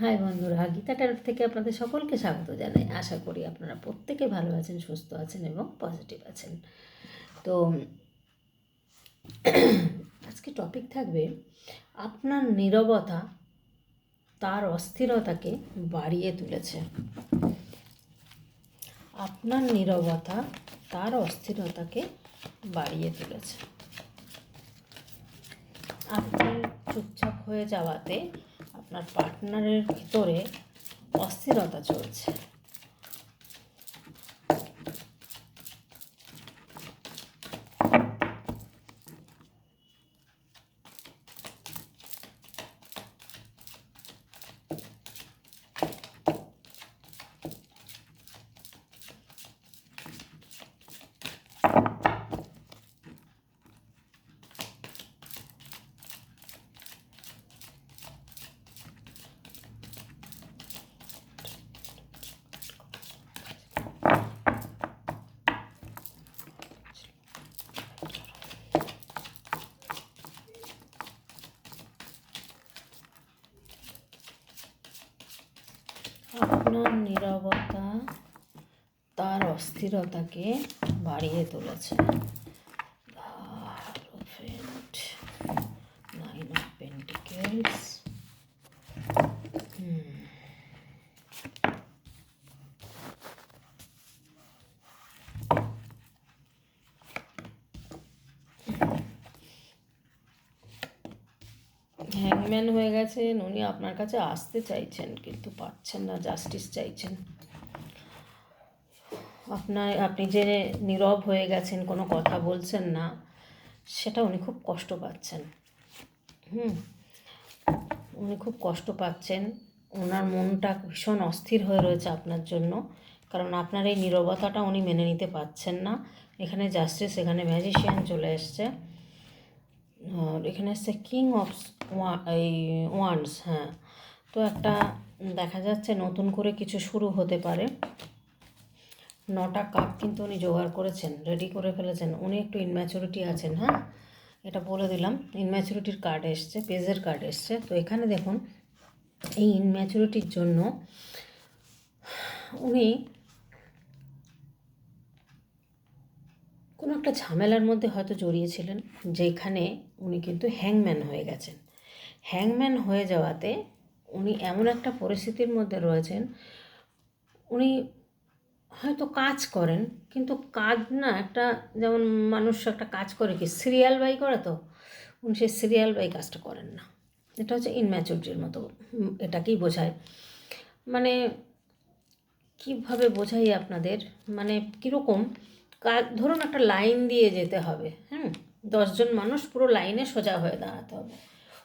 High বন্ধুরা Gita tarot থেকে আপনাদের সকলকে স্বাগত জানাই। আশা করি আপনারা প্রত্যেকে ভালো আছেন, সুস্থ আছেন এবং পজিটিভ আছেন। তো, আজকে টপিক থাকবে, আপনার নীরবতা তার অস্থিরতাকে বাড়িয়ে তুলেছে। আপনার নীরবতা তার অস্থিরতাকে বাড়িয়ে তুলেছে। আপনার চুপচাপ হয়ে যাওয়াতে আপনার পার্টনারের ভিতরে অস্থিরতা চলছে। নীরবতা তার অস্থিরতাকে বাড়িয়ে তুলেছে নাইন অফ পেন্টিকেলস হ্যাংম্যান হয়ে গেছেন, উনি আপনার কাছে আসতে চাইছেন কিন্তু পাচ্ছেন না জাস্টিস চাইছেন। আপনার, আপনি যে নীরব হয়ে গেছেন, কোনো কথা বলছেন না, সেটা উনি খুব কষ্ট পাচ্ছেন। হুম, উনি খুব কষ্ট পাচ্ছেন। ওনার মনটা ভীষণ অস্থির হয়ে রয়েছে আপনার জন্য, কারণ আপনার এই নীরবতাটা উনি মেনে নিতে পারছেন না। এখানে জাস্টিস এখানে ম্যাজিশিয়ান চলে এসছে। এখানে এসছে কিং অফ এই ওয়ান্স হ্যাঁ। তো একটা দেখা যাচ্ছে নতুন করে কিছু শুরু হতে পারে। নটা কাপ কিন্তু উনি জোগাড় করেছেন রেডি করে ফেলেছেন। উনি একটু ইনম্যাচুরিটি আছেন হ্যাঁ। এটা বলে দিলাম ইনম্যাচুরিটির কার্ড এসছে, পেজের কার্ড এসছে। তো এখানে দেখুন, এই ইনম্যাচুরিটির জন্য উনি কোনো একটা ঝামেলার মধ্যে হয়তো জড়িয়েছিলেন, যেখানে উনি কিন্তু হ্যাংম্যান হয়ে গেছেন। হ্যাংম্যান হয়ে যাওয়াতে উনি এমন একটা পরিস্থিতির মধ্যে রয়েছেন, উনি হয়তো কাজ করেন, কিন্তু কাজ না একটা যেমন মানুষ একটা কাজ করে কি সিরিয়াল বাই করে তো, উনি সেই সিরিয়াল বাই কাজটা করেন না। এটা হচ্ছে ইনম্যাচুরিটির মতো এটাকেই বোঝায়। মানে কীভাবে বোঝাই আপনাদের? মানে কীরকম? ধরুন একটা লাইন দিয়ে যেতে হবে, হুম? দশজন মানুষ পুরো লাইনে সোজা হয়ে দাঁড়াতে হবে।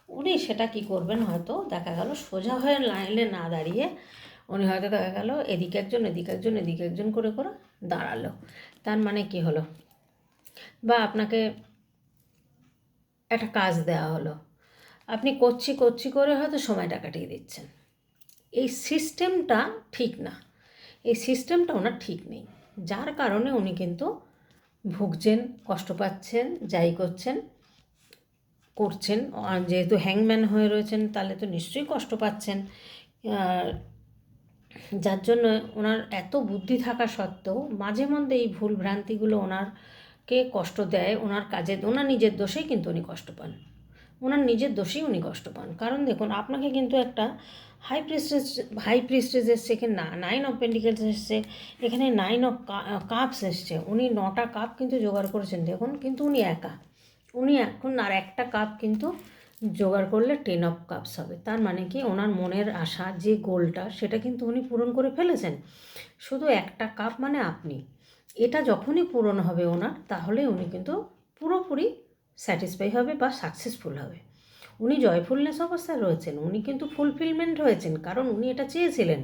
উনি সেটা কি করবেন হয়তো, দেখা গেল সোজা হয়ে লাইনে না দাঁড়িয়ে উনি হয়তো দেখা গেল এদিকে একজন এদিকে একজন এদিকে একজন করে করে দাঁড়াল। তার মানে কি হলো? বা আপনাকে একটা কাজ দেওয়া হলো। আপনি করছি করছি করে হয়তো সময়টা কাটিয়ে দিচ্ছেন। এই সিস্টেমটা ঠিক না। এই সিস্টেমটা ওনার ঠিক নেই। যার কারণে উনি কিন্তু ভুগছেন, কষ্ট পাচ্ছেন, যাই করছেন করছেন। যেহেতু হ্যাংম্যান হয়ে রয়েছেন, তাহলে তো নিশ্চয়ই কষ্ট পাচ্ছেন। যার জন্য ওনার এত বুদ্ধি থাকা সত্ত্বেও মাঝে মধ্যে এই ভুল ভ্রান্তিগুলো ওনারকে কষ্ট দেয়, ওনার কাজে, ওনার নিজের দোষেই কিন্তু উনি কষ্ট পান। ওনার নিজের দোষেই উনি কষ্ট পান। কারণ দেখুন, আপনাকে কিন্তু একটা হাই প্রেস্টেজ হাই প্রেস্টেজ এসছে এখানে না নাইন অফ পেন্টিকেলস এসছে। এখানে নাইন অফ কাপস এসছে। উনি নটা কাপ কিন্তু জোগাড় করেছেন, দেখুন, কিন্তু উনি একা। উনি এখন আর একটা কাপ কিন্তু জোগাড় করলে টেন অফ কাপস হবে। তার মানে কি, ওনার মনের আশা, যে গোলটা, সেটা কিন্তু উনি পূরণ করে ফেলেছেন। শুধু একটা কাপ মানে আপনি। এটা যখনই পূরণ হবে ওনার, তাহলে উনি কিন্তু পুরোপুরি স্যাটিসফাই হবে বা সাকসেসফুল হবে। উনি জয়ফুলনেস অবস্থায় রয়েছেন, উনি কিন্তু ফুলফিলমেন্ট হয়েছেন, কারণ উনি এটা চেয়েছিলেন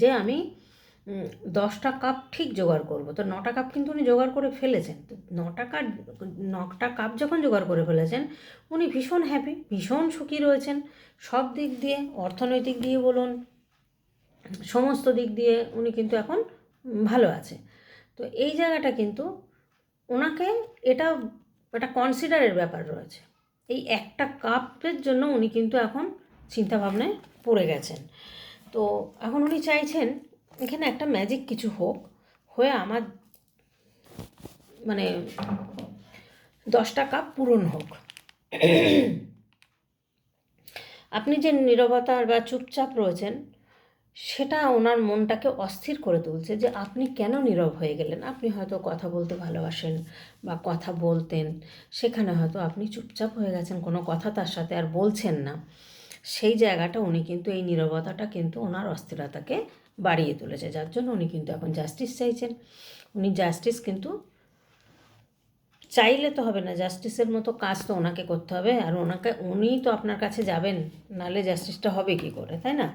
যে আমি দশটা কাপ ঠিক জোগাড় করব। তো নটা কাপ কিন্তু উনি জোগাড় করে ফেলেছেন। তো নটা কাপ নটা কাপ যখন জোগাড় করে ফেলেছেন, উনি ভীষণ হ্যাপি ভীষণ সুখী রয়েছেন। সব দিক দিয়ে, অর্থনৈতিক দিয়ে বলুন, সমস্ত দিক দিয়ে উনি কিন্তু এখন ভালো আছে। তো এই জায়গাটা কিন্তু ওনাকে এটা একটা কনসিডারের ব্যাপার রয়েছে। এই একটা কাপের জন্য উনি কিন্তু এখন চিন্তা ভাবনায় পড়ে গেছেন। তো এখন উনি চাইছেন এখানে একটা ম্যাজিক কিছু হোক, হয়ে আমার মানে দশটা কাপ পূরণ হোক। আপনি যে নিরবতার বা চুপচাপ রয়েছেন সেটা ওনার মনটাকে অস্থির করে তুলছে যে আপনি কেন নীরব হয়ে গেলেন? আপনি হয়তো কথা বলতে ভালোবাসেন বা কথা বলতেন, সেখানে হয়তো আপনি চুপচাপ হয়ে গেছেন, কোনো কথা তার সাথে আর বলছেন না। সেই জায়গাটা উনি কিন্তু, এই নীরবতাটা কিন্তু ওনার অস্থিরতাকে বাড়িয়ে তুলেছে। যার জন্য উনি কিন্তু এখন জাস্টিস চাইছেন। উনি জাস্টিস কিন্তু চাইলে তো হবে না জাস্টিসের মতো কাজ তো ওনাকে করতে হবে। আর ওনাকে, উনিই তো আপনার কাছে যাবেন, নাহলে জাস্টিসটা হবে কি করে, তাই না?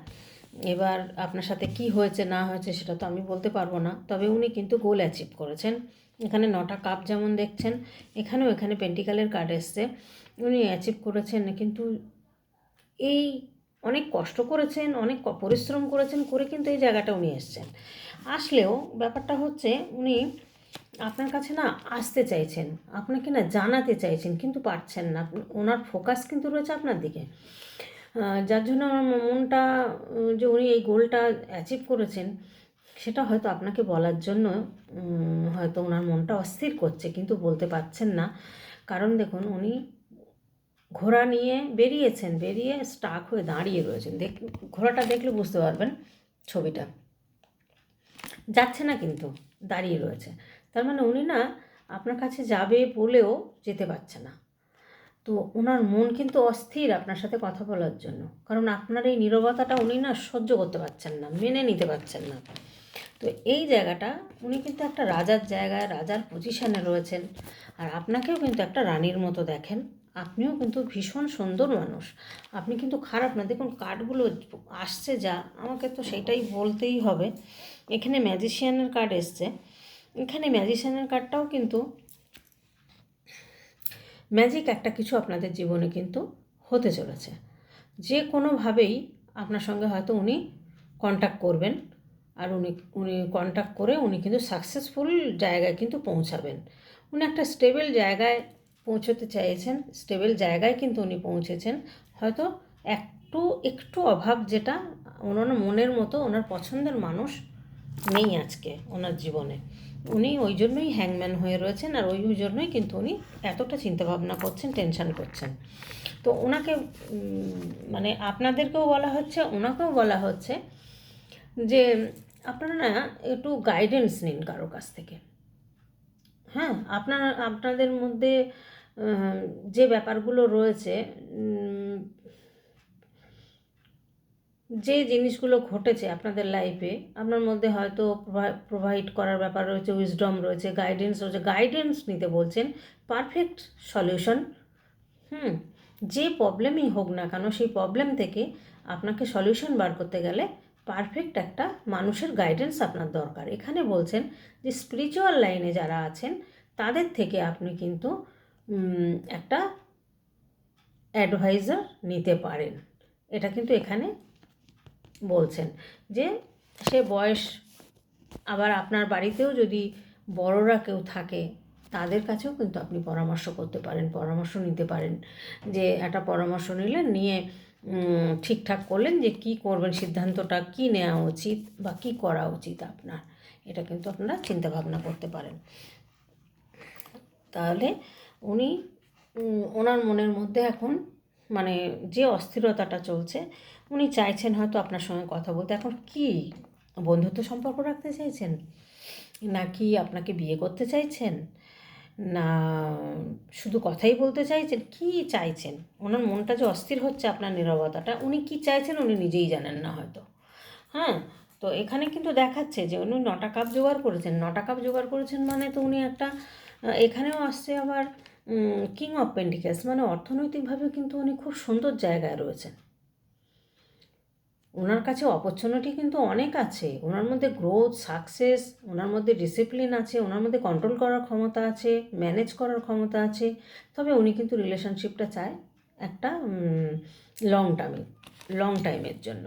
এবার আপনার সাথে কি হয়েছে, না হয়েছে সেটা তো আমি বলতে পারব না। তবে উনি কিন্তু গোল অ্যাচিভ করেছেন। এখানে নটা কাপ যেমন দেখছেন, এখানেও এখানে পেন্টিকালের কার্ড এসছে। উনি অ্যাচিভ করেছেন কিন্তু এই অনেক কষ্ট করেছেন, অনেক পরিশ্রম করেছেন করে কিন্তু এই জায়গাটা উনি এসছেন। আসলেও ব্যাপারটা হচ্ছে উনি আপনার কাছে না আসতে চাইছেন, আপনাকে না জানাতে চাইছেন কিন্তু পারছেন না। ওনার ফোকাস কিন্তু রয়েছে আপনার দিকে। যার জন্য আমার মনটা যে উনি এই গোলটা অ্যাচিভ করেছেন, সেটা হয়তো আপনাকে বলার জন্য হয়তো ওনার মনটা অস্থির করছে, কিন্তু বলতে পারছেন না। কারণ দেখুন, উনি ঘোড়া নিয়ে বেরিয়েছেন, বেরিয়ে স্টাক হয়ে দাঁড়িয়ে রয়েছেন। দেখ, ঘোড়াটা দেখলে বুঝতে পারবেন ছবিটা। যাচ্ছে না কিন্তু, দাঁড়িয়ে রয়েছে। তার মানে উনি না, আপনার কাছে যাবে বলেও যেতে পারছে না। তো ওনার মন কিন্তু অস্থির আপনার সাথে কথা বলার জন্য। কারণ আপনার এই নীরবতাটা উনি না সহ্য করতে পারছেন না, মেনে নিতে পারছেন না। তো এই জায়গাটা উনি কিন্তু একটা রাজার জায়গায়, রাজার পজিশানে রয়েছেন। আর আপনাকেও কিন্তু একটা রানীর মতো দেখেন। আপনিও কিন্তু ভীষণ সুন্দর মানুষ। আপনি কিন্তু খারাপ না। দেখুন কার্ডগুলো আসছে যা, আমাকে তো সেটাই বলতেই হবে। এখানে ম্যাজিশিয়ানের কার্ড এসছে। এখানে ম্যাজিশিয়ানের কার্ডটাও কিন্তু ম্যাজিক একটা কিছু আপনাদের জীবনে কিন্তু হতে চলেছে। যে কোনোভাবেই আপনার সঙ্গে হয়তো উনি কন্ট্যাক্ট করবেন আর উনি উনি কন্ট্যাক্ট করে উনি কিন্তু সাকসেসফুল জায়গায় কিন্তু পৌঁছাবেন। উনি একটা স্টেবল জায়গায় পৌঁছতে চাইছেন স্টেবল জায়গায় কিন্তু উনি পৌঁছেছেন। হয়তো একটু একটু অভাব যেটা ওনার মনের মতো, ওনার পছন্দের মানুষ নেই আজকে ওনার জীবনে। উনি ওই জন্যই হ্যাংম্যান হয়ে রয়েছেন আর ওই জন্যই কিন্তু উনি এতটা চিন্তাভাবনা করছেন টেনশন করছেন। তো ওনাকে মানে আপনাদেরকেও বলা হচ্ছে, ওনাকেও বলা হচ্ছে যে আপনারা না একটু গাইডেন্স নিন কারও কাছ থেকে। হ্যাঁ আপনারা, আপনাদের মধ্যে যে ব্যাপারগুলো রয়েছে যে জিনিসগুলো ঘটেছে আপনাদের লাইফে আপনার মধ্যে হয়তো প্রোভাইড করার ব্যাপার রয়েছে উইজডম রয়েছে গাইডেন্স রয়েছে গাইডেন্স নিতে বলছেন পারফেক্ট সলিউশন হুম, যে প্রবলেমই হোক না কেন, সেই প্রবলেম থেকে আপনাকে সলিউশন বার করতে গেলে পারফেক্ট একটা মানুষের গাইডেন্স আপনার দরকার। এখানে বলছেন যে স্পিরিচুয়াল লাইনে যারা আছেন, তাদের থেকে আপনি কিন্তু একটা অ্যাডভাইজার নিতে পারেন। এটা কিন্তু এখানে বলছেন যে সে বয়স আবার আপনার বাড়িতেও যদি বড়রা কেউ থাকে, তাদের কাছেও কিন্তু আপনি পরামর্শ করতে পারেন, পরামর্শ নিতে পারেন যে একটা পরামর্শ নিলেন নিয়ে ঠিকঠাক করলেন যে কি করবেন, সিদ্ধান্তটা কি নেওয়া উচিত বা কি করা উচিত আপনার, এটা কিন্তু আপনারা চিন্তা ভাবনা করতে পারেন। তাহলে উনি ওনার মনের মধ্যে এখন মানে যে অস্থিরতাটা চলছে, উনি চাইছেন হয়তো আপনার সঙ্গে কথা বলতে। এখন কি বন্ধুত্ব সম্পর্ক রাখতে চাইছেন? নাকি আপনাকে বিয়ে করতে চাইছেন? না, শুধু কথাই বলতে চাইছেন? কি চাইছেন? ওনার মনটা যে অস্থির হচ্ছে আপনার নীরবতাটা, উনি কি চাইছেন উনি নিজেই জানেন না হয়তো। হ্যাঁ তো এখানে কিন্তু দেখাচ্ছে যে উনি নটা কাপ জোগাড় করেছেন। নটা কাপ জোগাড় করেছেন মানে তো উনি একটা এখানেও আসছে আবার কিং অফ পেন্টিকেলস মানে অর্থনৈতিকভাবে কিন্তু উনি খুব সুন্দর জায়গায় রয়েছেন। ওনার কাছে অপরচুনিটি কিন্তু অনেক আছে। ওনার মধ্যে গ্রোথ সাকসেস ওনার মধ্যে ডিসিপ্লিন আছে ওনার মধ্যে কন্ট্রোল করার ক্ষমতা আছে ম্যানেজ করার ক্ষমতা আছে। তবে উনি কিন্তু রিলেশনশিপটা চায় একটা লং টাইমে লং টাইমের জন্য।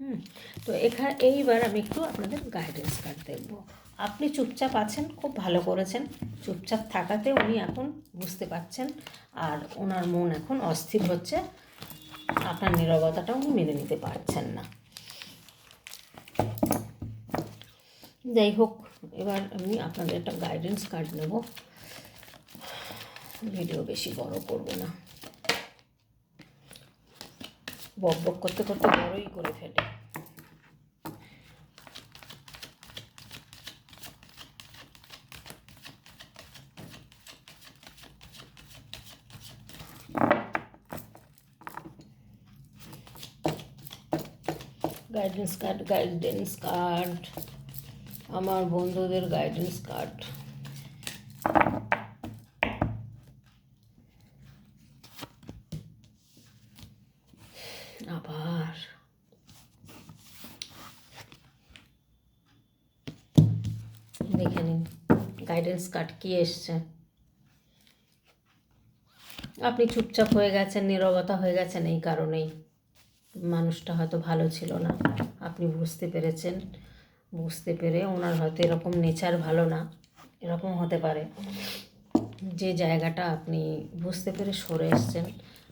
হুম, তো এখানে এইবার আমি একটু আপনাদের গাইডেন্স কার্ড দেখব। আপনি চুপচাপ আছেন, খুব ভালো করেছেন। চুপচাপ থাকাতে উনি এখন বুঝতে পারছেন আর ওনার মন এখন অস্থির হচ্ছে। আপনার নিরবতাটা উনি মেনে নিতে পারছেন না। যাই হোক, এবার আমি আপনাদের একটা গাইডেন্স কার্ড নেব। ভিডিও বেশি বড় করব না। বক বক করতে করতে বড়ই করে ফেলে। গাইডেন্স কার্ড গাইডেন্স কার্ড আমার বন্ধুদের গাইডেন্স কার্ড আবার। দেখে নিন গাইডেন্স কার্ড কি এসছে? আপনি চুপচাপ হয়ে গেছেন, নীরবতা হয়ে গেছেন এই কারণেই। মানুষটা হয়তো ভালো ছিল না। আপনি বুঝতে পেরেছেন। বুঝতে পেরে ওনার হয়তো এরকম নেচার ভালো না, এরকম হতে পারে। যে জায়গাটা আপনি বুঝতে পেরে সরে এসছেন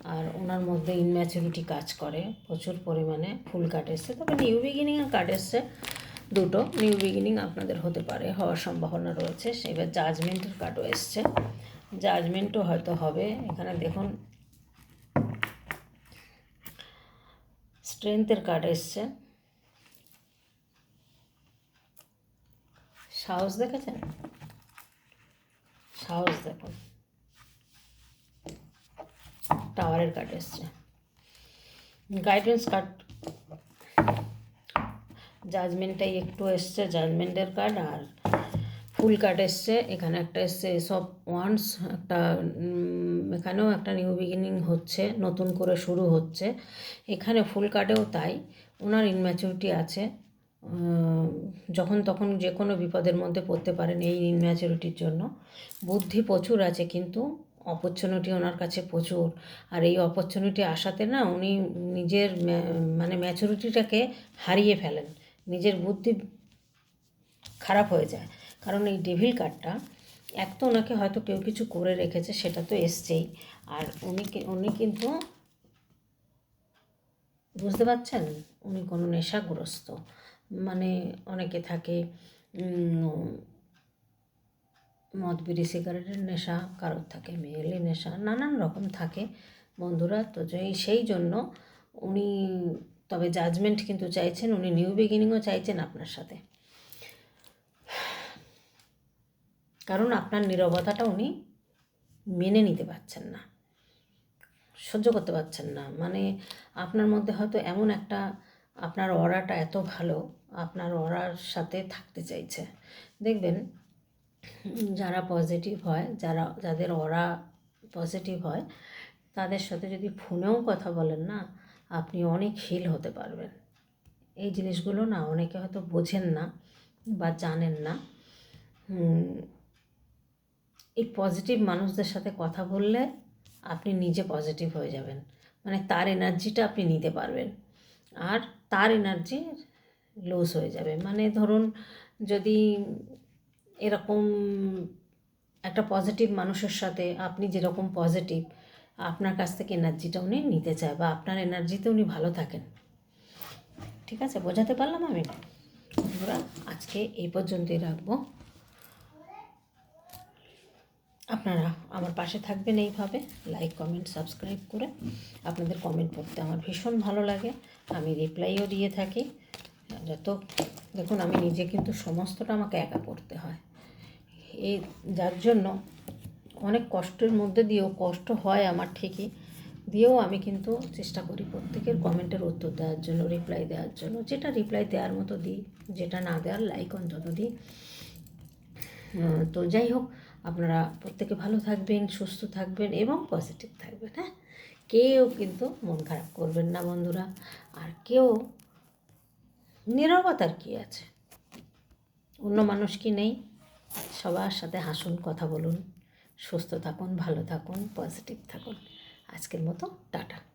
আর ওনার মধ্যে ইনম্যাচুরিটি কাজ করে, প্রচুর পরিমাণে ফুল কাট এসছে। তবে নিউ বিগিনিংয়ের কাট এসছে। দুটো নিউ বিগিনিং আপনাদের হতে পারে, হওয়ার সম্ভাবনা রয়েছে। এবার জাজমেন্টের কার্ডও এসছে। জাজমেন্টও হয়তো হবে। এখানে দেখুন স্ট্রেংথের কার্ড এসছে। সাহস দেখেছেন? সাহস দেখুন। টাওয়ারের কার্ড এসছে। গাইডেন্স কার্ড জাজমেন্টটাই একটু এসছে জাজমেন্টের কার্ড আর ফুল কার্ড এসছে, এখানে একটা এসছে সব ওয়ান্স একটা এখানেও একটা নিউ বিগিনিং হচ্ছে, নতুন করে শুরু হচ্ছে। এখানে ফুল কার্ডেও তাই ওনার ইনম্যাচুরিটি আছে। যখন তখন যে কোনো বিপদের মধ্যে পড়তে পারেন এই ইনম্যাচুরিটির জন্য। বুদ্ধি প্রচুর আছে কিন্তু অপরচুনিটি ওনার কাছে প্রচুর। আর এই অপরচুনিটি আসাতে না উনি নিজের মানে ম্যাচুরিটিটাকে হারিয়ে ফেলেন। নিজের বুদ্ধি খারাপ হয়ে যায়। কারণ এই ডেভিল কার্ডটা, এক তো ওনাকে হয়তো কেউ কিছু করে রেখেছে, সেটা তো এসছেই। আর উনি উনি কিন্তু বুঝতে পারছেন? উনি কোনো নেশাগ্রস্ত। মানে অনেকে থাকে মদ বিড়ি সিগারেটের নেশা, কারোর থাকে মেয়েলি নেশা, নানান রকম থাকে বন্ধুরা। তো যে সেই জন্য উনি, তবে জাজমেন্ট কিন্তু চাইছেন, উনি নিউ বিগিনিংও চাইছেন আপনার সাথে। কারণ আপনার নিরবতাটা উনি মেনে নিতে পারছেন না, সহ্য করতে পারছেন না। মানে আপনার মধ্যে হয়তো এমন একটা আপনার অরাটা এত ভালো, আপনার অরার সাথে থাকতে চাইছে। দেখবেন, যারা পজিটিভ হয়, যারা, যাদের অরা পজিটিভ হয়, তাদের সাথে যদি ফোনেও কথা বলেন না, আপনি অনেক হিল হতে পারবেন। এই জিনিসগুলো না অনেকে হয়তো বোঝেন না বা জানেন না। এই পজিটিভ মানুষদের সাথে কথা বললে আপনি নিজে পজিটিভ হয়ে যাবেন। মানে তার এনার্জিটা আপনি নিতে পারবেন। আর তার এনার্জি লস হয়ে যাবে। মানে ধরুন যদি এরকম একটা পজিটিভ মানুষের সাথে আপনি যেরকম পজিটিভ আপনার কাছ থেকে এনার্জিটা উনি নিতে চায় বা আপনার এনার্জিতে উনি ভালো থাকেন। ঠিক আছে? বোঝাতে পারলাম আমি? আজকে এই পর্যন্তই রাখব। আপনারা আমার পাশে থাকবেন এইভাবে। লাইক কমেন্ট সাবস্ক্রাইব করে আপনাদের কমেন্ট পড়তে আমার ভীষণ ভালো লাগে। আমি রিপ্লাইও দিয়ে থাকি। যত দেখুন, আমি নিজে কিন্তু সমস্তটা আমাকে একা করতে হয়। এই যার জন্য অনেক কষ্টের মধ্যে দিয়েও কষ্ট হয় আমার ঠিকই। দিয়েও আমি কিন্তু চেষ্টা করি প্রত্যেকের কমেন্টের উত্তর দেওয়ার জন্য রিপ্লাই দেওয়ার জন্য। যেটা রিপ্লাই দেওয়ার মতো দিই, যেটা না দেওয়ার লাইক অন্তত দিই। তো যাই হোক আপনারা প্রত্যেকে ভালো থাকবেন, সুস্থ থাকবেন এবং পজিটিভ থাকবেন হ্যাঁ? কেউ কিন্তু মন খারাপ করবেন না বন্ধুরা। আর কেউ নিরবতার কী আছে? অন্য মানুষ কি নেই? সবার সাথে হাসুন, কথা বলুন, সুস্থ থাকুন, ভালো থাকুন পজিটিভ থাকুন। আজকের মতো, টাটা।